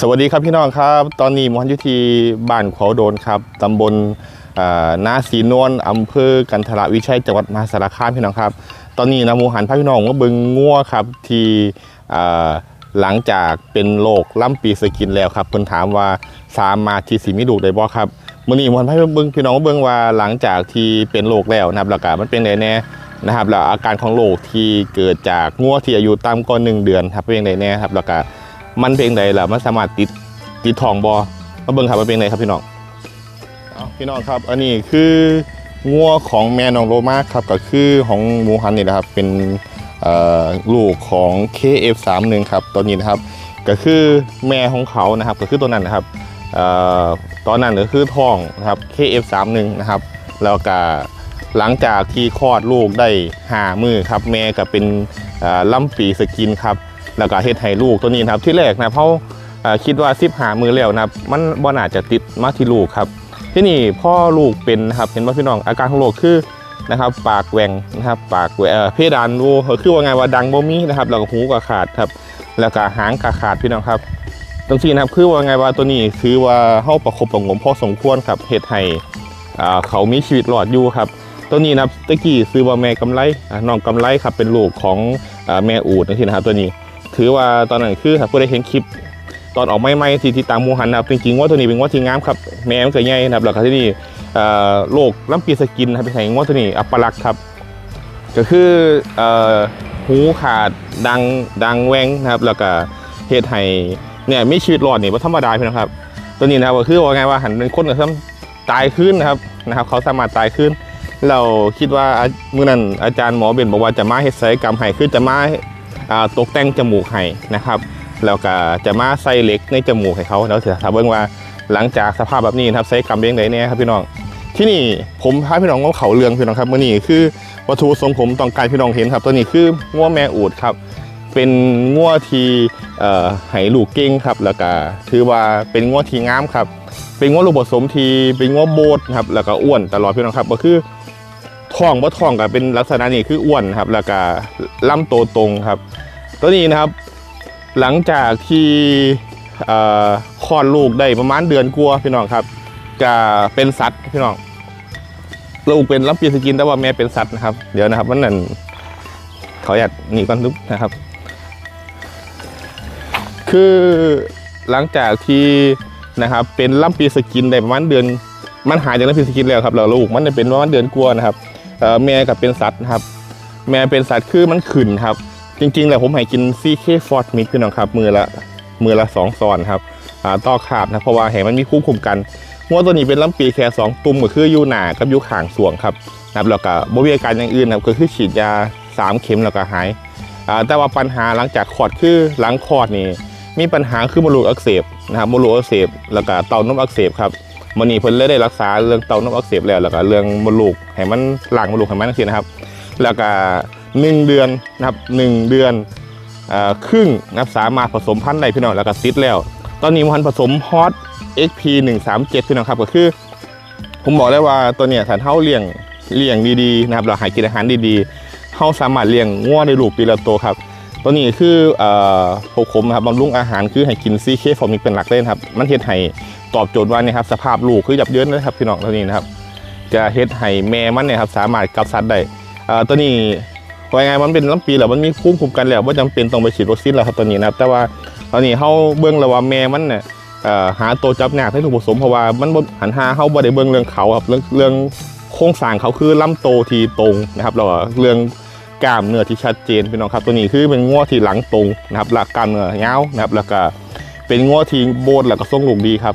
สวัสดีครับพี่น้องครับ ตอนนี้มหันยุทีบ้านขวาวโดนครับตำบลนาสีนวลอำเภอกันทรวิชัยจังหวัดมหาสารคามพี่น้องครับ ตอนนี้นะหมูหันพาพี่น้องว่าเบิงงัวครับที่หลังจากเป็นโรคล่ำปีสกินแล้วครับเพิ่นถามว่าสามมาที่สิมีลูได้บ่ครับมื้อนี้มูหันพาเบิ่งพี่น้องว่าเบิ่งว่าหลังจากที่เป็นโรคแล้วนะครับแล้วก็มันเป็นไดแน่นะครับแล้วอาการของโรคที่เกิดจากงัวที่อายุต่ำกว่า1เดือนครับเป็นไดแน่ครับแล้วก็ มันเป็นไงล่ะมันสามารถติดติดทองบอมาเบิ่งครับว่าเป็นไงครับพี่น้องพี่น้องครับ อันนี้คืองัวของแม่น้องโรมาครับก็คือของมูหันนี่นะครับเป็นเอ่อลูกของ KF31 ครับตัวนี้นะครับ ก็คือแม่ของเขานะครับก็คือตัวนั้นนะครับอตอนนั้นก็คือท้องนะครับ KF31 นะครับแล้วก็หลังจากที่คลอดลูกได้หามือครับ แม่ก็เป็นล่ำปีสกินครับ แล้วก็เฮ็ดให้ลูกตัวนี้นะครับที่แรกนะเพราะคิดว่าซิบหามือแล้วนะครับมันบ่น่าจะติดมาที่ลูกครับ ที่นี่พ่อลูกเป็นนะครับเห็นว่าพี่น้องอาการของลูกคือนะครับ ปากแหว่งนะครับปากแหวเอ่อเพดานโวคือว่าไงว่าดังบ่มีนะครับแล้วก็หูก็ขาดครับ แล้วก็หางก็ขาดพี่น้องครับตรงที่นะครับคือว่าไงว่าตัวนี้คือว่าเฮาประคบประงมพอสมควรครับเฮ็ดให้อ่าเขามีชีวิตรอดอยู่ครับตัวนี้นะตะกี้ซื้อว่าแม่กำไรน้องกำไรครับเป็นลูกของอแม่อูดนะที่นะครับตัวนี้ ถือว่าตอนนั้นคือถ้าผู้ได้เห็นคลิป ตอนออกไม่ไม่ที่ที่ตามมูหันนะครับจริงๆว่าตัวนี้เป็นว่าที่งามครับแม่มันเกิดใหญ่นะครับแล้วก็ที่นี่โรคลำปีสกินนะครับเป็นไงว่าตัวนี้อัปลักษ์ครับ ก็คืออหูขาดดังดังแหวงนะครับ แล้วก็เหตุให้เนี่ยไมีชีวิตรอดนี่ว่าธรรมดาพี่น้องครับ ตัวนี้นะครับก็คือว่าไงว่าหันเป็นคนกับซ้ำตายขึ้นนะครับนะครับ เขาสามารถตายขึ้นเราคิดว่าอะมื่อนั้นอาจารย์หมอเบนบอกว่าจะมาเฮ็ดศัลยกรรมให้คือจะมา ตกแต่งจมูกให้นะครับแล้วก็จะมาใส่เล็กในจมูกให้เขาแล้วเสียถามเบิ่งว่าหลังจากสภาพแบบนี้นะครับใส่กรรมเลี้งไดเนี่ยครับพี่น้องที่นี่ผมพาพี่น้องว่าเขาเรืองพี่น้องครับมื่อนี้คือวัตถุประสงค์ผมต้องการพี่น้องเห็นครับ ตัวนี้คือง้วแม่อูดครับ เป็นง้วที่ให้ลูกเก่งครับ แล้วก็ถือว่าเป็นง้วที่งามครับ เป็นง้วลูกผสมที่เป็นง้วโบดครับแล้วก็อ้วนตลอดพี่น้องครับก็คือ ท้องว่ท้องก็เป็นลักษณะนี้คืออ้วนครับ แล้วก็ลำโตตรงครับ ตัวนี้นะครับ หลังจากที่คลอดลูกได้ประมาณเดือนกว่าพี่น้องครับจะเป็นสัตว์พี่น้องลูกเป็นลำปีสกินแต่ว่าแม่เป็นสัตว์นะครับ เดี๋ยวนะครับมันนั่นขออยากหนีก่อนลุกนะครับ คือหลังจากที่นะครับ เป็นลำปีสกินได้ประมาณเดือน มันหายจากลำปีสกินแล้วครับแล้วลูกมันได้เป็นประมาณเดือนกว่านะครับ แม่กับเป็นสัตว์นะครับ แม่เป็นสัตว์คือมันขึ้นครับ จริงๆแล้วผมให้กินซีเคฟอร์ดมิกพี่น้องครับ มือละมือละสองซอนครับต่อขาบนะเพราะว่าให้มันมีคุ้มคุมกันงัวตัวนี้เป็นลำปีแค่สองตุ่มก็คืออยู่หนากับอยู่ข่างสวงครับนะครับแล้วก็บริการอย่างอื่นนะครับก็คือฉีดยาสามเข็มแล้วก็หายแต่ว่าปัญหาหลังจากคลอดคือหลังคลอดนี่มีปัญหาคือมดลูกอักเสบนะครับมดลูกอักเสบแล้วก็เต้านมอักเสบครับ มันนี่เพิ่นเลยได้รักษาเรื่องเต้านมอักเสบแล้วแล้วก็เรื่องมดลูกให้มันหลังมดลูกให้มันนั่นสินะครับ แล้วก็หนึ่งเดือนนะครับหนึ่งเดือนอครึ่งนะครับสามารถผสมพันธุ์ได้พี่น้องแล้วก็ติดแล้ว ตอนนี้มันผสมฮอต XP 1 3 7พี่น้องครับก็คือ ผมบอกได้ว่าตัวเนี้ยถ้าเท่าเลี้ยงเลี้ยงดีๆนะครับเราหากินอาหารดีๆเขาสามารถเลี้ยงง่วได้ลูกปีละโตครับ ตัวนี้คือเอ่อพวกผมนะครับบำรุงอาหารคือให้กินซีเคฟอร์มิกเป็นหลักเลยนะครับ มันเฮ็ดให้ตอบโจทย์ว่านี่ครับสภาพลูกคือยับเยินนะครับพี่น้องตัวนี้นะครับจะเฮ็ดให้แม่มันเนี่ยครับสามารถกับสัตว์ได้เอ่อตัวนี้ว่าไงมันเป็นลำปีแล้วมันมีภูมิคุ้มกันแล้วว่าจำเป็นต้องไปฉีดวัคซีนแล้วครับตัวนี้นะครับ แต่ว่าตอนนี้เขาเบื้องแล้วว่าแม่มันเนี่ยอ่อหาตัวจับยากให้ลูกผสมเพราะว่ามันหันหาเข้าบ่ได้เบื้องเรื่องเขาครับเรื่องเรื่องโครงสร้างเขาคือลำโตทีตรงนะครับแล้วเรื่อง กล้ามเนื้อที่ชัดเจนพี่น้องครับตัวนี้คือเป็นง้อที่หลังตรงนะครับหลักกล้ามเนื้อยาวนะครับแล้วก็เป็นง้อที่โบนแล้วก็ทรงลูกดีครับ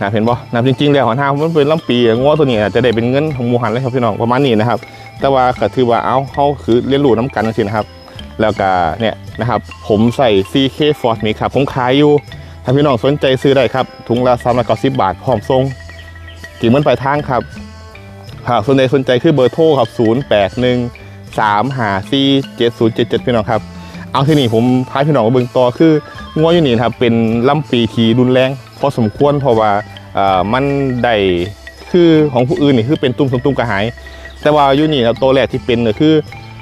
นะเห็นบ่นะจริงๆแล้วหันหามันเป็นลำปีง้อตัวนี้จะได้เป็นเงินของมูหันเลยครับพี่น้องประมาณนี้นะครับ แต่ว่าก็ถือว่าเอาเขาคือเรียนรู้น้ำกันนั่นสินะครับ แล้วก็เนี่ยนะครับผมใส่ CK Ford Mix ครับผมขายอยู่ถ้าพี่น้องสนใจซื้อได้ครับถุงละสามร้อยเก้าสิบบาทพร้อมส่งกี่เมื่อปลายทางครับหากสนใจสนใจคือเบอร์โทรครับ0 8 1 3 5 4 7 0 7 7พี่น้องครับ เอาที่นี่ผมพาพี่น้องมาเบิ่งต่อคืองัวอยู่นี่ครับเป็นลำปีทีรุนแรงพอสมควรเพราะว่ามันได้คือของผู้อื่นนี่คือเป็นตุ้มตุ้มตุ้มกระหาย แต่ว่าอยู่นี่ครับตัวแรกที่เป็นก็คือ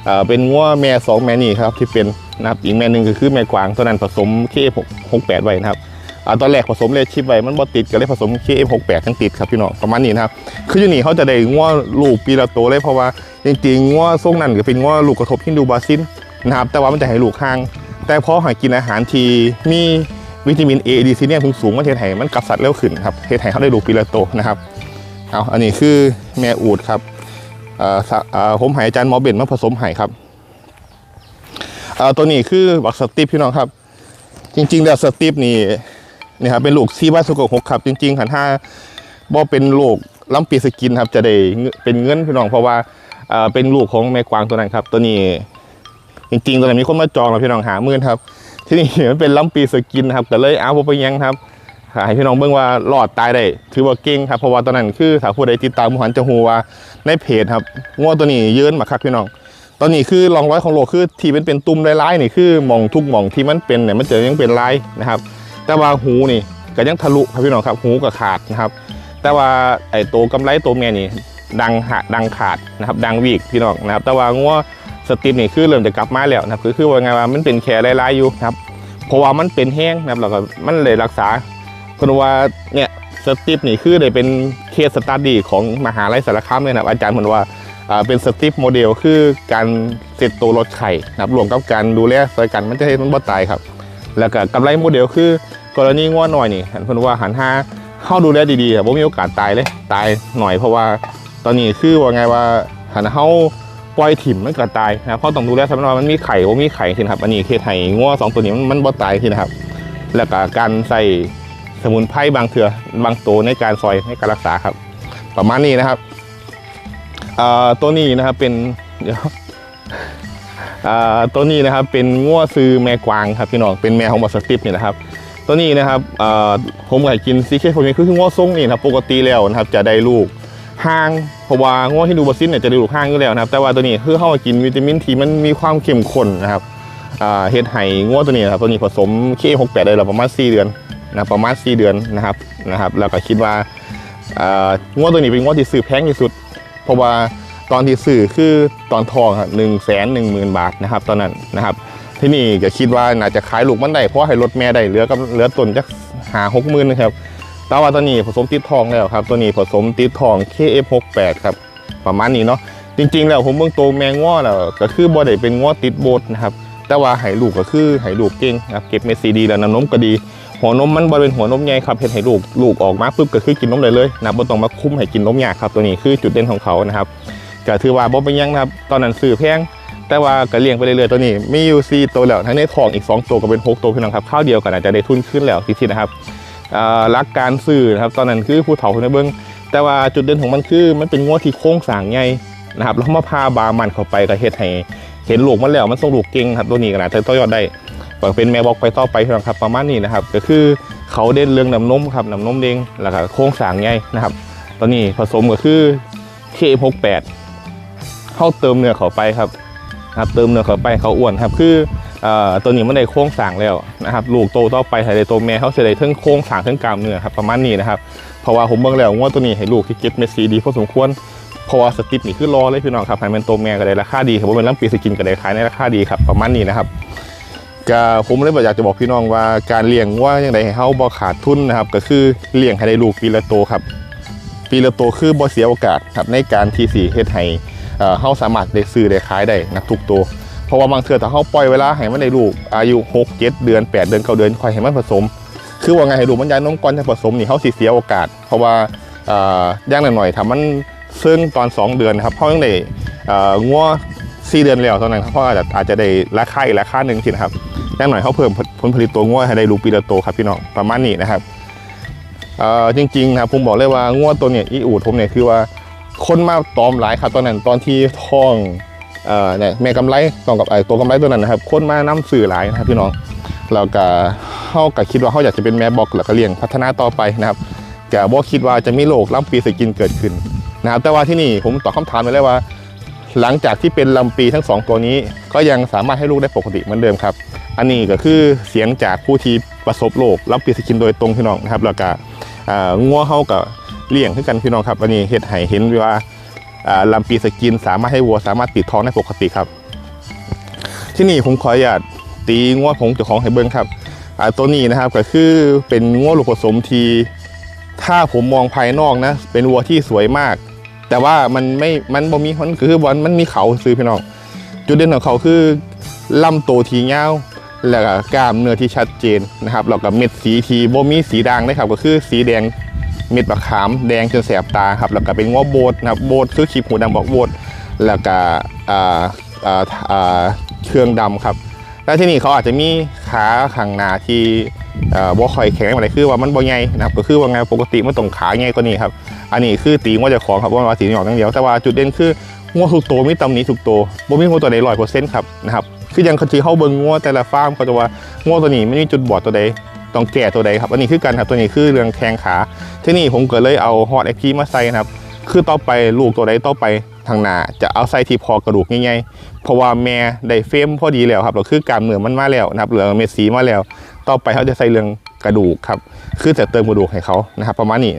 เอ่อเป็นงัวแม่สองแม่นี่ครับที่เป็นนะครับอีกแม่หนึ่งก็คือแม่กวางตัวนั้นผสมเคหกหกแปดไว้นะครับ อ่าตอนแรกผสมเลชิปไว้มันบ่ติดก็เลยผสม KF68 ทั้งติดครับพี่น้องประมาณนี้นะครับคืออยู่นี่เขาจะได้งัวลูกปีละตัวเลยเพราะว่าจริงๆงัวทรงนั้นก็เป็นงัวลูกกระทบฮินดูบาซินนะครับแต่ว่ามันจะให้ลูกห่าง แต่พอหากินอาหารที่มีวิตามิน A D ซีเนี่ยสูงๆมันเทไห้มันกับสัตว์เร็วขึ้นครับเทไห้เขาได้ลูกปีละตัวนะครับเอาอันนี้คือแม่อูดครับอ่อสะเอ่อผมหายอาจารย์หมอเบนมาผสมหายครับอ่อตัวนี้คือบักสติปพี่น้องครับ จริงๆแล้วสติปนี่ นี่ครับเป็นลูกซีบ้าสุกหกครับจริงๆขันห้าบ่เป็นลูกล้ำปีสกินครับจะได้เป็นเงินพี่น้องเพราะว่าเป็นลูกของแม่กวางตัวนั้นครับ ตัวนี้จริงๆตอนนั้นมีคนมาจองแล้วพี่น้องหาหมื่นครับ ที่นี่มันเป็นล้ำปีสกินครับก็เลยเอาไปยังครับให้พี่น้องเบิ่งว่ารอดตายได้ถือว่าเก่งครับเพราะว่าตอนนั้นคือถ้าผู้ใดติดตามหมูหันจะฮูว่าในเพจครับงัวตัวนี้ยินมาคับพี่น้อง ตอนนี้คือรองร้อยของโลกคือที่เป็นเป็นตุ่มลายๆนี่คือมองทุกมองที่มันเป็นเนี่ยมันจะยังเป็นลายนะครับ แต่ว่าหูนี่ก็ยังทะลุครับพี่น้องครับหูก็ขาดนะครับ แต่ว่าไอ้ตัวกำไรตัวแม่นี่ดังหาดังขาดนะครับ ดังวีกพี่น้องนะครับ แต่ว่างัวสติปนี่คือเริ่มจะกลับมาแล้วนะครับคือคือว่าไงว่ามันเป็นแค่ลายๆอยู่นะครับเพราะว่ามันเป็นแห้งนะครับแล้วก็มันเลยรักษาคนว่าเนี่ยสติปนี่คือได้เป็นเคสสตัดดี้ของมหาลัยสารคามเลยนะครับอาจารย์เหมือนว่าเป็นสติปโมเดลคือการเซตตัวลดไข่นะครับรวมกับการดูแลใส่กันมันจะให้มันบ่ตายครับ แล้วก็กำไรโมเดลคือกรณีง่วหน่อยนี่หันเพิ่นว่าหันห้าเข้าดูแลดีๆครับบ่มีโอกาสตายเลยตายหน่อยเพราะว่าตอนนี้คือว่าไงว่าหันเฮาปล่อยถิ่มมันก็ตายนะเพราะต้องดูแลสำหรับมันมีไข่บ่มีไข่ทีนะครับอันนี้เคสไห้ง่วสองตัวนี้มันมันบ่ตายทีนะครับ แล้วก็การใส่สมุนไพรบางเถื่อบางตัวในการซอยในการรักษาครับ ประมาณนี้นะครับตัวนี้นะครับเป็นเดี๋ยว ตัวนี้นะครับเป็นงัวซื้อแม่กวางครับพี่น้องเป็นแม่ของบอสติปนี่นะครับ ตัวนี้นะครับผมก็ให้กินซีเคผมนี่คืองัวทรงนี่นะครับปกติแล้วนะครับจะได้ลูกห่างเพราะว่างัวที่ดูบอซินเนี่ยจะได้ลูกห่างอยู่แล้วนะครับแต่ว่าตัวนี้คือเข้ามากินวิตามินทีมันมีความเข้มข้นนะครับเฮ็ดให้งัวตัวนี้นะครับตัวนี้ผสมเคหกแปดได้ลประมาณ4เดือนนะประมาณ4เดือนนะครับนะครับ แล้วก็คิดว่าอ่างวตัวนี้เป็นงวที่ซื้อแพงที่สุด เพราะว่า ตอนที่ซื้อคือตอนทองครับหนึ่งแสนหนึ่งหมื่นบาทนะครับตอนนั้นนะครับ ที่นี่ก็คิดว่าน่าจะขายลูกมันได้เพราะให้รถแม่ได้เหลือกับเหลือต้นจักหาหกหมื่นนะครับแต่ว่าตัวนี้ผสมติดทองแล้วครับ ตัวนี้ผสมติดทอง KF68 ครับประมาณนี้เนาะจริง ๆ แล้วผมเบิ่งโตวแมงง้อแล้วก็คือบ่ได้เป็นง้อติดโบสนะครับแต่ว่าให้ลูกก็คือให้ลูกเก่งนะครับเก็บเม็ดซีดีแล้วน้ำนมก็ดี หัวนมมันบริเวณหัวนมใหญ่ครับเห็นให้ลูกลูกออกมาปุ๊บก็คือกินนมได้เลยนะบ่ต้องมาคุ้มให้กินนมยากครับตัวนี้คือจุดเด่นของเขานะครับ ก็ถือว่าบ่เป็นยังนะครับ ตอนนั้นซื้อแพงแต่ว่าก็เลี้ยงไปเรื่อยๆตัวนี้มีอยู่สี่ตัวแล้วทั้งในท้องอีก 2 ตัวก็เป็น 6 ตัวพี่น้องครับข้าวเดียวกันอาจจะได้ทุนขึ้นแล้วทีนะครับรักการซื้อนะครับตอนนั้นคือผู้เฒ่าคนในเบิ้องแต่ว่าจุดเด่นของมันคือมันเป็นงวดที่โค้งสางใหญ่นะครับแล้วมาพาบามันเข้าไปก็เฮ็ดให้เห็นลูกมันแล้วมันส่งลูกเก่งครับตัวนี้ก็น่าจะต่อยอดได้ก็เป็นแม่บอกไปต่อไปพี่น้องครับประมาณนี้นะครับ ก็คือเขาเด่นเรื่องน้ำนมครับน้ำนมเด้งแล้วก็โค้งสางใหญ่นะครับตัวนี้ผสมก็คือ K68 เข้าเติมเนื้อเขาไปครับครับเติมเนื้อเขาไปเขาอ้วนครับ คืออ่อตัวนี้มันได้โค้งสางแล้วนะครับลูกโตต่อไปให้ได้โตแม่เขาจะได้เทั้งโค้งสางเทั้งกล้ามเนื้อครับประมาณนี้นะครับเพราะว่าผมเบิ่งแล้วว่าตัวนี้ให้ลูกที่เก็ตเม็ดซีดีพอสมควรเพราะว่าสติปนี่คือรอเลยพี่น้องครับให้มันโตแม่ก็ได้ราคาดีครับว่าเป็นลำปีสกินก็ได้ขายในราคาดีครับประมาณนี้นะครับก็ผมเลยอยากจะบอกพี่น้องว่าการเลี้ยงว่าอย่างไรให้เขาบ่ขาดทุนนะครับ ก็คือเลี้ยงให้ได้ลูกปีละโตครับปีละโตคือบ่เสียโอกาสครับในการที่สีเฮ็ดให้ เขาสามารถได้ซื้อได้ขายได้นะทุกตัว เพราะว่าบางเทื่อถ้าเขาปล่อยเวลาให้มันได้ลูกอายุ6 7เดือน 8 เดือน9เดือนค่อยให้มันผสม คือว่าไงให้ลูกมันยายนมก่อนจะผสมนี่เขาสิเสียโอกาส เพราะว่าเอ่อย่างหน่อยๆถ้ามันซึ่งตอน 2 เดือนครับเขายังได้อ่องัว4เดือนแล้วตอนนั้นเขาอาจจะอาจจะได้ราคาอีกราคาหนึ่งสินะครับอย่างหน่อยเขาเพิ่มผลผลิตตัวงัวให้ได้ลูกปีละโตครับพี่น้องประมาณนี้นะครับเอ่อจริงๆนะครับผมบอกเลยว่างัวตัวเนี่ยอีอูดผมเนี่ยคือว่า คนมาตอมหลายครับตอนนั้นตอนที่ท้องเอ่อเนี่ยแม่กำไรตองกับไอ้ตัวกำไรตัวนั้นนะครับ คนมานํสื่อหลายนะครับพี่น้องเราก็เฮาก็คิดว่าเฮาอยากจะเป็นแม่บอกแล้วก็เลี้ยงพัฒนาต่อไปนะครับก็บ่คิดว่าจะมีโรคลำปีสกินเกิดขึ้นนะครับแต่ว่าที่นี่ผมตอบคำถามไปแล้วว่า หลังจากที่เป็นลำปีทั้งสองตัวนี้ ก็ยังสามารถให้ลูกได้ปกติเหมือนเดิมครับ อันนี้ก็คือเสียงจากผู้ที่ประสบโรคลำปีสกินโดยตรงพี่น้องนะครับ แล้วก็งัวเฮาก็ เลี้ยงขึ้นกันพี่น้องครับอันนี้เห็ดไห่เห็นว่าอ่าลำปีสกินสามารถให้วัวสามารถติดท้องได้ปกติครับ ที่นี่ผมขออนุญาตตีงวดผมเจ้าของให้เบิ้งครับตัวนี้นะครับก็คือเป็นงัวลูกผสมที ถ้าผมมองภายนอกนะ เป็นวัวที่สวยมาก แต่ว่ามันไม่มันบ่มีมันคือวันมันมีเขาซื้อพี่น้องจุดเด่นของเขาคือลำโตทีเงาวแล้วก็กล้ามเนื้อที่ชัดเจนนะครับแล้วก็เม็ดสีทีบ่มีสีด่างนะครับก็คือสีแดง เม็ดมะขามแดงจนแสบตาครับแล้วก็เป็นง้อโบดนะครับโบดคือขีบหูดำบอกโบดแล้วก็เครื่องดำครับแล้วที่นี่เขาอาจจะมีขาข้างหน้าที่บ่คอยแข็งอะไรคือว่ามันบ่ใหญ่นะครับก็คือว่าไงปกติมันต้องขาใหญ่กว่านี้ครับอันนี้คือตีงว่าจะของครับว่าสีหยอกทั้งเดียวแต่ว่าจุดเด่นคืองัวทุกตัวมีตำหนิทุกตัวบ่มีงัวตัวใดร้อยเปอร์เซ็นต์ครับนะครับคือยังคันทีเขาเบิ่งงัวแต่ละฟาร์มเขาจะว่างัวตัวนี้ไม่มีจุดบอดตัวใด ต้องแก่ตัวใดครับอันนี้คือกันครับตัวนี้คือเรื่องแข้งขาที่นี่ผมก็เลยเอาฮอตไอพีมาใส่นะครับคือต่อไปลูกตัวใดต่อไปทางหน้าจะเอาใส่ที่พอกระดูกง่ายๆเพราะว่าแม่ได้เฟมพอดีแล้วครับเราคือกามเนื้อมันมาแล้วนะครับเหลือเม็ดสีมาแล้ว ต่อไปเขาจะใส่เรื่องกระดูกครับคือจะเติมกระดูกให้เขานะครับ ประมาณนี้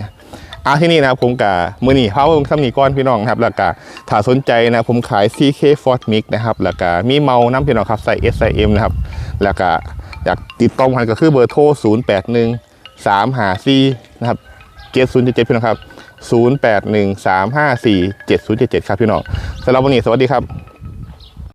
อาที่นี่นะครับผมกับมือนี่เพาผมซ้ำนี่ก้อนพี่น้องครับแล้วก็ถ้าสนใจนะผมขาย CK Ford Mix นะครับแล้วก็มีเมาน้ำพี่น้องครับใส่ S ใส่ M นะครับแล้วก็ อยากติดต่อกันก็คือเบอร์โทร 0 8 1 3 5 4 นะครับ 7 0 7 7 พี่น้องครับ 0 8 1 3 5 4 7 0 7 7 ครับพี่น้องสำหรับวันนี้สวัสดีครับ